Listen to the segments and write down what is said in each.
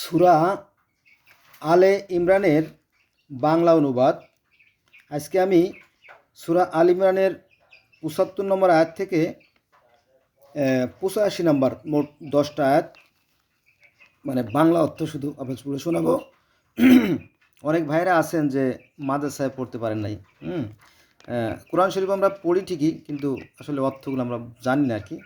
সুরা আলে ইমরানের বাংলা অনুবাদ। আজকে আমি সুরা আল ইমরানের পঁচাত্তর নম্বর আয়াত থেকে পঁচাশি নম্বর, মোট দশটা আয়াত মানে বাংলা অর্থ শুধু আপনাকে পড়ে শোনাবো। অনেক ভাইরা আছেন যে মাদ্রাসায় পড়তে পারেন নাই, হুম? কোরআন শরীফ আমরা পড়ি ঠিকই, কিন্তু আসলে অর্থগুলো আমরা জানি না আর কি।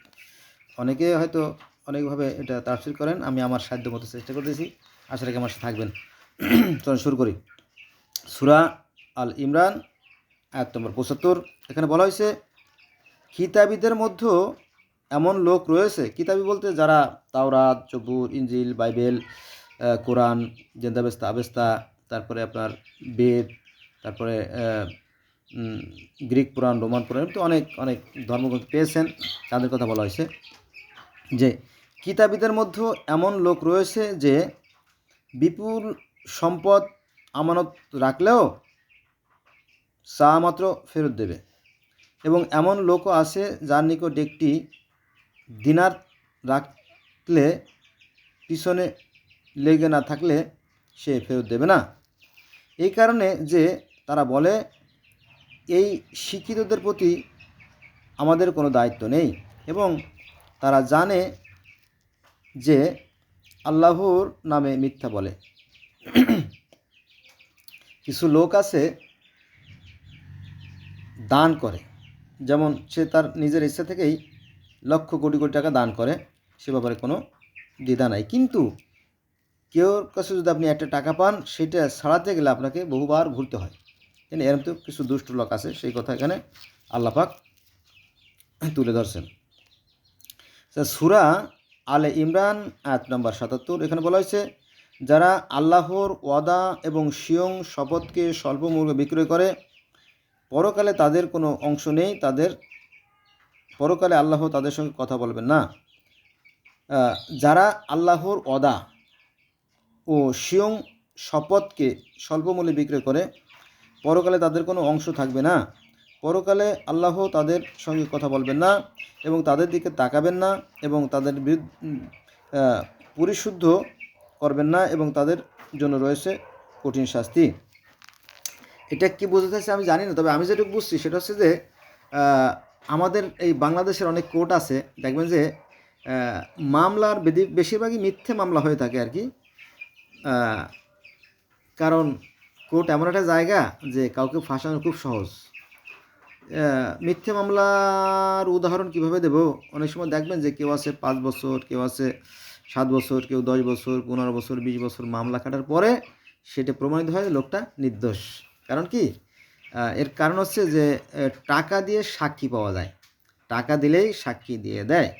অনেকে হয়তো অনেকভাবে এটা তাফসির করেন, আমি আমার সাধ্য মতো চেষ্টা করতেছি। আশা রাখি আমার সাথে থাকবেন। চলুন শুরু করি। সুরা আল ইমরান, আয়াত নম্বর পঁচাত্তর। এখানে বলা হয়েছে কিতাবীদের মধ্যেও এমন লোক রয়েছে। কিতাবী বলতে যারা তাওরাত জবুর ইঞ্জিল বাইবেল কোরআন, জেন্দাবেস্তা, আবেস্তা, তারপরে আপনার বেদ, তারপরে গ্রিক পুরাণ, রোমান পুরাণ তো অনেক অনেক ধর্মগ্রন্থ পেয়েছেন। তাদের কথা বলা হয়েছে যে কিতাবীদের মধ্যেও এমন লোক রয়েছে যে বিপুল সম্পদ আমানত রাখলেও চা মাত্র ফেরত দেবে। এবং এমন লোকও আছে যার নিকট একটি দিনার রাখলে পিছনে লেগে না থাকলে সে ফেরত দেবে না। এই কারণে যে তারা বলে, এই শিক্ষিতদের প্রতি আমাদের কোনো দায়িত্ব নেই এবং তারা জানে যে আল্লাহর নামে মিথ্যা বলে। কিছু লোক আছে, দান করে। যেমন সে তার নিজের ইচ্ছা থেকেই লক্ষ কোটি কোটি টাকা দান করে, সে ব্যাপারে কোনো দ্বিধা নাই। কিন্তু কেউর কাছে যদি আপনি একটা টাকা পান, সেটা ছাড়াতে গেলে আপনাকে বহুবার ঘুরতে হয়। এখানে এরকম তো কিছু দুষ্ট লোক আছে, সেই কথা এখানে আল্লাপাক তুলে ধরছেন। সুরা আলে ইমরান, আয়াত নম্বর সাতাত্তর, এখানে বলা হয়েছে, যারা আল্লাহর ওয়াদা এবং শিয়ং শপথকে স্বল্প মূল্যে বিক্রয় করে, পরকালে তাদের কোনো অংশ নেই, তাদের, পরকালে আল্লাহ তাদের সঙ্গে কথা বলবেন না। যারা আল্লাহর ওয়াদা ও শিয়ং শপথকে স্বল্প মূল্যে বিক্রয় করে, পরকালে তাদের কোনো অংশ থাকবে না। পরকালে আল্লাহ তাদের সঙ্গে কথা বলবেন না এবং তাদের দিকে তাকাবেন না এবং তাদের পরিশুদ্ধ করবেন না এবং তাদের জন্য রয়েছে কঠিন শাস্তি। এটা কি বোঝাতে চাইছে আমি জানি না, তবে আমি যেটুকু বুঝছি সেটা হচ্ছে যে আমাদের এই বাংলাদেশের অনেক কোর্ট আছে, দেখবেন যে মামলার বেশিরভাগই মিথ্যে মামলা হয়ে থাকে আর কি। কারণ কোর্ট এমন একটা জায়গা যে কাউকে ফাঁসানো খুব সহজ। মিথ্যে মামলার উদাহরণ কীভাবে দেব? অনেক সময় দেখবেন যে কেউ আছে পাঁচ বছর, কেউ আছে সাত বছর, কেউ দশ বছর, পনেরো বছর, বিশ বছর মামলা কাটার পরে সেটা প্রমাণিত হয়, লোকটা নির্দোষ। কারণ কি? এর কারণ হচ্ছে যে টাকা দিয়ে সাক্ষী পাওয়া যায়। টাকা দিলেই সাক্ষী দিয়ে দেয়।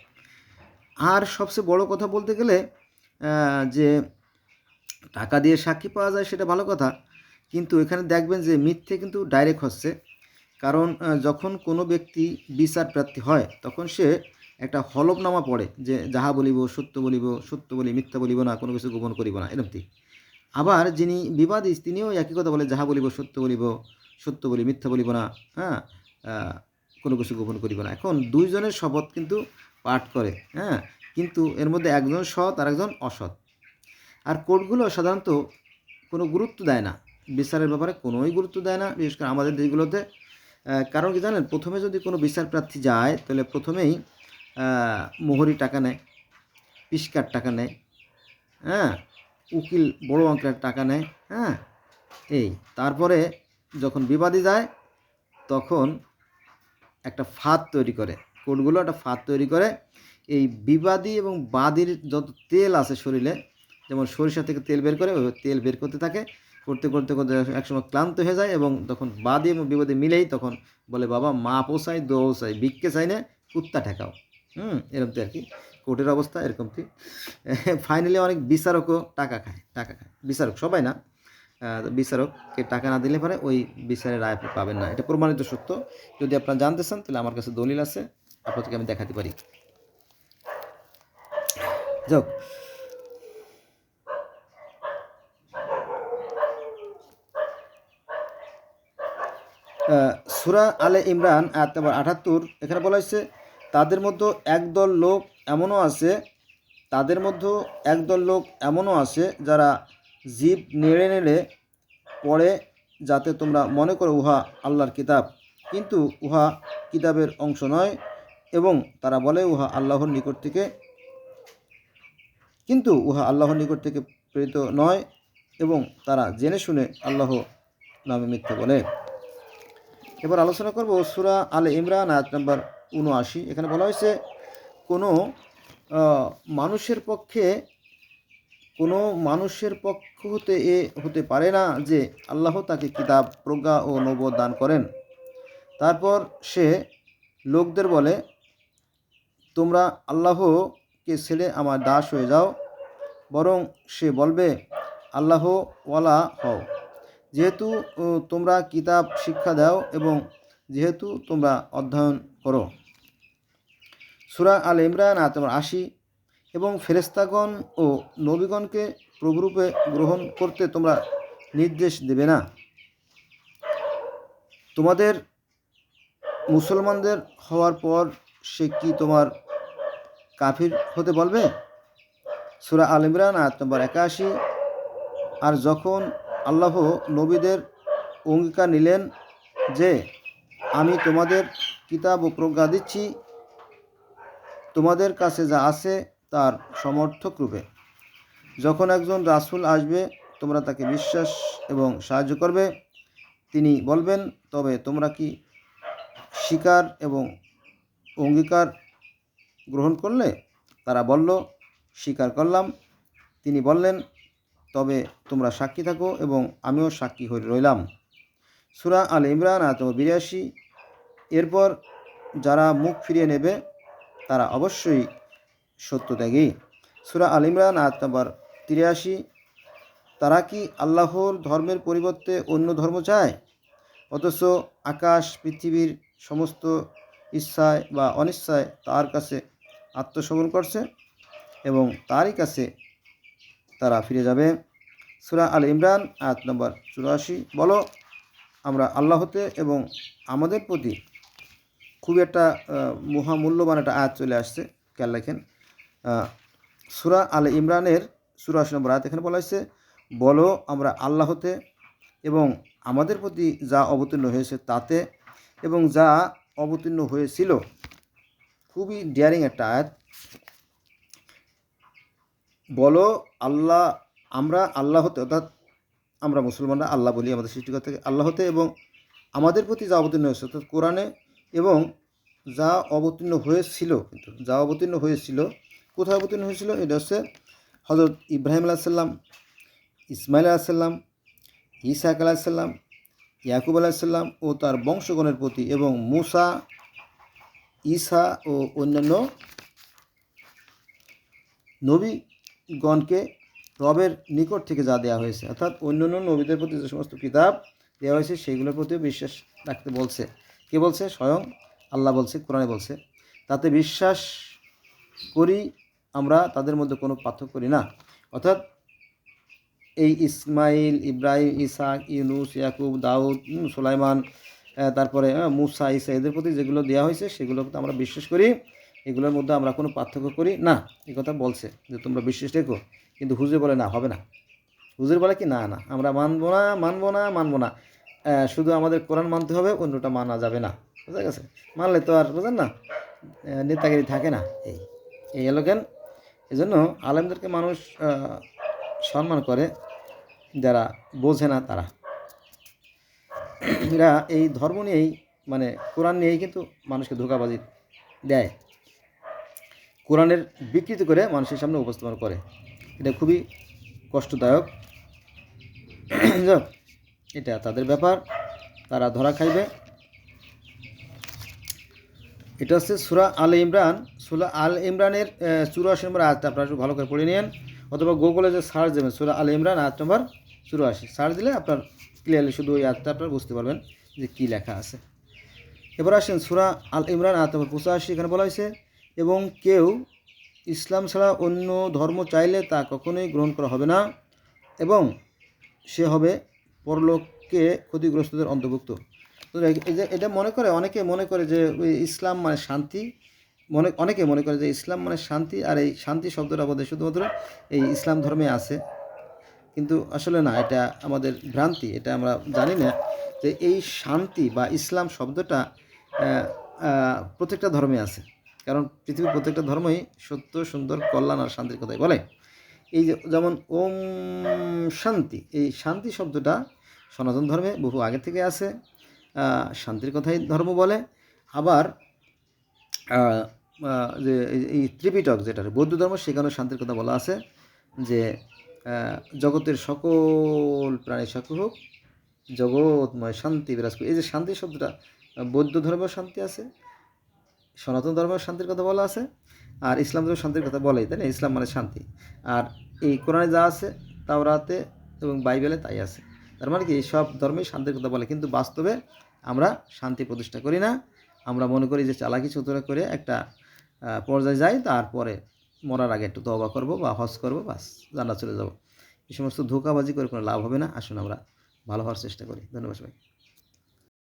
আর সবচেয়ে বড় কথা বলতে গেলে যে টাকা দিয়ে সাক্ষী পাওয়া যায় সেটা ভালো কথা, কিন্তু এখানে দেখবেন যে মিথ্যে কিন্তু ডাইরেক্ট হচ্ছে। কারণ যখন কোনো ব্যক্তি বিচার প্রার্থী হয়, তখন সে একটা হলফনামা পড়ে যে যাহা বলিব, সত্য বলিব, সত্য বলি, মিথ্যা বলিব না, কোনো কিছু গোপন করিব না এরকমটি আবার যিনি বিবাদী, তিনিও একই কথা বলে, যাহা বলিব, সত্য বলিব, সত্য বলি, মিথ্যা বলিব না হ্যাঁ কোনো কিছু গোপন করিব না। এখন দুইজনের শপথ কিন্তু পাঠ করে হ্যাঁ কিন্তু এর মধ্যে একজন সৎ আর একজন অসৎ। আর কোর্টগুলো সাধারণত কোনো গুরুত্ব দেয় না, বিচারের ব্যাপারে কোনোই গুরুত্ব দেয় না, বিশেষ করে আমাদের দেশগুলোতে কারণ কি জানেন? প্রথমে যদি কোনো বিচার প্রার্থী যায়, তাহলে প্রথমেই মোহরি টাকা নেয়, পিসকার টাকা নেয় হ্যাঁ? উকিল বড় অঙ্কের টাকা নেয় হ্যাঁ? এই, তারপরে যখন বিবাদী যায়, তখন একটা ফাঁদ তৈরি করে কোর্টগুলো একটা ফাঁদ তৈরি করে। এই বিবাদী এবং বাদীর যত তেল আছে শরীরে, যেমন সরিষা থেকে তেল বের করে তেল বের করতে থাকে। করতে করতে করতে একসময় ক্লান্ত হয়ে যায় এবং তখন বাদী এবং বিবাদী মিলেই তখন বলে, বাবা, মা পোষাই দো চাই ভিক্ষে চাই না, কুত্তা ঠেকাও। হুম, এরকম তো আর কি। কোর্টের অবস্থা এরকমটি ফাইনালি অনেক বিচারকও টাকা খায় টাকা খায়। বিচারক সবাই না বিচারককে টাকা না দিলে পরে ওই বিচারের রায় পাবেন না। এটা প্রমাণিত সত্য। যদি আপনারা জানতে চান, তাহলে আমার কাছে দলিল আছে। আপনাদেরকে আমি দেখাতে পারি। যাক সুরা আলে ইমরান, আয়াত নম্বর আটাত্তর, এখানে বলা হয়েছে, তাদের মধ্যে একদল লোক এমনও আছে, তাদের মধ্যে একদল লোক এমনও আছে যারা জীব নেড়ে নেড়ে পড়ে যাতে তোমরা মনে করো উহা আল্লাহর কিতাব। কিন্তু উহা কিতাবের অংশ নয় এবং তারা বলে উহা আল্লাহর নিকট থেকে। কিন্তু উহা আল্লাহর নিকট থেকে প্রেরিত নয় এবং তারা জেনে শুনে আল্লাহ নামে মিথ্যে বলে। এবার আলোচনা করব সুরা আলে ইমরান, আয়াত নাম্বার উনআশি এখানে বলা হয়েছে, কোনো মানুষের পক্ষে, কোনো মানুষের পক্ষ হতে এ হতে পারে না যে আল্লাহ তাকে কিতাব, প্রজ্ঞা ও নব দান করেন। তারপর সে লোকদের বলে, তোমরা আল্লাহকে ছেড়ে আমার দাস হয়ে যাও। বরং সে বলবে আল্লাহ ওয়ালা হও। যেহেতু তোমরা কিতাব শিক্ষা দাও এবং যেহেতু তোমরা অধ্যয়ন করো। সুরা আল ইমরান, আয়াত আশি। এবং ফেরেস্তাগণ ও নবীগণকে প্রভুরূপে গ্রহণ করতে তোমরা নির্দেশ দেবে না। তোমাদের মুসলমানদের হওয়ার পর সে কি তোমার কাফির হতে বলবে? সুরা আল ইমরান, আয়াত নম্বর একাশি। আর যখন আল্লাহ নবীদের অঙ্গীকার নিলেন যে, আমি তোমাদের কিতাব ও প্রজ্ঞা দিচ্ছি। তোমাদের কাছে যা আছে তার সমর্থক রূপে। যখন একজন রাসূল আসবে, তোমরা তাকে বিশ্বাস এবং সাহায্য করবে। তিনি বলবেন, তবে তোমরা কি স্বীকার এবং অঙ্গীকার গ্রহণ করলে? তারা বলল, স্বীকার করলাম। তিনি বললেন তবে তোমরা সাক্ষী থাকো এবং আমিও সাক্ষী হয়ে রইলাম। সুরা আল ইমরান আত বিরাশি। এরপর যারা মুখ ফিরিয়ে নেবে, তারা অবশ্যই সত্য সত্যত্যাগী সুরা আল ইমরান, আয়াত নম্বর তিরাশি। তারা কি আল্লাহর ধর্মের পরিবর্তে অন্য ধর্ম চায়? অথচ আকাশ, পৃথিবীর সমস্ত ইচ্ছায় বা অনিচ্ছায় তার কাছে আত্মসমর্পণ করছে এবং তারই কাছে তারা ফিরে যাবে। সুরা আল ইমরান, আয়াত নম্বর চুরাশি। বলো, আমরা আল্লাহতে এবং আমাদের প্রতি খুব একটা মহামূল্যবান একটা আয়াত চলে আসছে। খেয়াল রাখেন সুরা আল ইমরানের চুরাশি নম্বর আয়াত এখানে বলা হয়েছে, বলো, আমরা আল্লাহতে এবং আমাদের প্রতি যা অবতীর্ণ হয়েছে তাতে এবং যা অবতীর্ণ হয়েছিল। খুবই ডিয়ারিং একটা আয়াত। বলো, আল্লাহ, আমরা আল্লাহ হতে, অর্থাৎ আমরা মুসলমানরা আল্লাহ বলি আমাদের সৃষ্টিকর্তাকে আল্লাহতে এবং আমাদের প্রতি যা অবতীর্ণ হয়েছে, অর্থাৎ কোরআনে এবং যা অবতীর্ণ হয়েছিল, কিন্তু যা অবতীর্ণ হয়েছিল, কোথায় অবতীর্ণ হয়েছিল? এটা হচ্ছে হজরত ইব্রাহিম আলাহিসাল্লাম ইসমাইল আলাহিসাল্লাম ইসাক আলাহিসাল্লাম ইয়াকুব আলাহিসাল্লাম ও তার বংশগণের প্রতি এবং মুসা ইসা ও অন্যান্য নবীগণকে রবের নিকট থেকে যা দেওয়া হয়েছে, অর্থাৎ অন্য অন্য নবীদের প্রতি যে সমস্ত কিতাব দেওয়া হয়েছে সেইগুলোর প্রতিও বিশ্বাস রাখতে বলছে। কে বলছে? স্বয়ং আল্লাহ বলছে, কোরআনে বলছে। তাতে বিশ্বাস করি আমরা, তাদের মধ্যে কোনো পার্থক্য করি না। অর্থাৎ এই ইসমাইল, ইব্রাহিম, ইসাক, ইউনুস, ইয়াকুব, দাউদ সুলাইমান তারপরে মুসা ইসা এদের প্রতি যেগুলো দেওয়া হয়েছে সেগুলোকে আমরা বিশ্বাস করি। এগুলোর মধ্যে আমরা কোনো পার্থক্য করি না। এই কথা বলছে যে তোমরা বিশ্বাস রেখো, কিন্তু হুজুর বলে না, হবে না। হুজুর বলে কি? না না, আমরা মানবো না মানবো না মানবো না। শুধু আমাদের কোরআন মানতে হবে, অন্যটা মানা যাবে না। বুঝা গেছে? মানলে তো আর, বুঝেন না? নেতাগিরি থাকে না। এই এই হলো কেন এই জন্য আলেমদেরকে মানুষ সম্মান করে, যারা বোঝে না তারা। এরা এই ধর্ম নিয়েই মানে কোরআন নিয়েই কিন্তু মানুষকে ধোকাবাজি দেয়। কোরআনের বিকৃতি করে মানুষের সামনে উপস্থাপন করে। এটা খুবই কষ্টদায়ক। এটা তাদের ব্যাপার। তারা ধরা খাইবে। এটা হচ্ছে সুরা আল ইমরান। সুরা আল ইমরানের চুরাশি নম্বর আয়াতটা আপনারা একটু ভালো করে পড়ে নিন অথবা গুগলে যে সার্চ দেবেন, সুরা আল ইমরান, আয়াত নম্বর চুরাশি। সার্চ দিলে আপনার ক্লিয়ারলি শুধু ওই আয়াতটা আপনারা বুঝতে পারবেন যে কী লেখা আছে। এবার আসেন সুরা আল ইমরান, আয়াত নম্বর পঁচাশি, এখানে বলা হয়েছে এবং কেউ ইসলাম ছাড়া অন্য ধর্ম চাইলে তা কখনোই গ্রহণ করা হবে না এবং সে হবে পরলোককে ক্ষতিগ্রস্তদের অন্তর্ভুক্ত। এটা মনে করে, অনেকে মনে করে যে ইসলাম মানে শান্তি। মনে, অনেকে মনে করে যে ইসলাম মানে শান্তি, আর এই শান্তি শব্দটা বোধহয় শুধুমাত্র এই ইসলাম ধর্মে আছে। কিন্তু আসলে না, এটা আমাদের ভ্রান্তি, এটা আমরা জানি না যে এই শান্তি বা ইসলাম শব্দটা প্রত্যেকটা ধর্মে আছে। কারণ পৃথিবীর প্রত্যেকটা ধর্মই সত্য, সুন্দর, কল্যাণ আর শান্তির কথাই বলে। এই যেমন ওম শান্তি, এই শান্তি শব্দটা সনাতন ধর্মে বহু আগে থেকে আছে শান্তির কথাই ধর্ম বলে। আবার যে এই- ত্রিপিটক যেটা বৌদ্ধ ধর্ম সেখানেও শান্তির কথা বলা আছে যে জগতের সকল প্রাণী সাক্ষী হোক, জগৎময় শান্তি বিরাজ করে এই যে শান্তি শব্দটা, বৌদ্ধ ধর্মেও শান্তি আছে সনাতন ধর্মেও শান্তির কথা বলা আছে, আর ইসলাম ধর্মেও শান্তির কথা বলেই, তাই না? ইসলাম মানে শান্তি। আর এই কোরআনে যা আছে, তাওরাতে এবং বাইবেলে তাই আছে। তার মানে কি, সব ধর্মেই শান্তির কথা বলে, কিন্তু বাস্তবে আমরা শান্তি প্রতিষ্ঠা করি না। আমরা মনে করি যে চালাকি চতুরা করে একটা পর্যায়ে যাই, তারপরে মরার আগে একটু তবা করব বা হজ করব, বাস, জান্নাত চলে যাব। এই সমস্ত ধোকাবাজি করে কোনো লাভ হবে না। আসুন আমরা ভালো হওয়ার চেষ্টা করি। ধন্যবাদ সবাই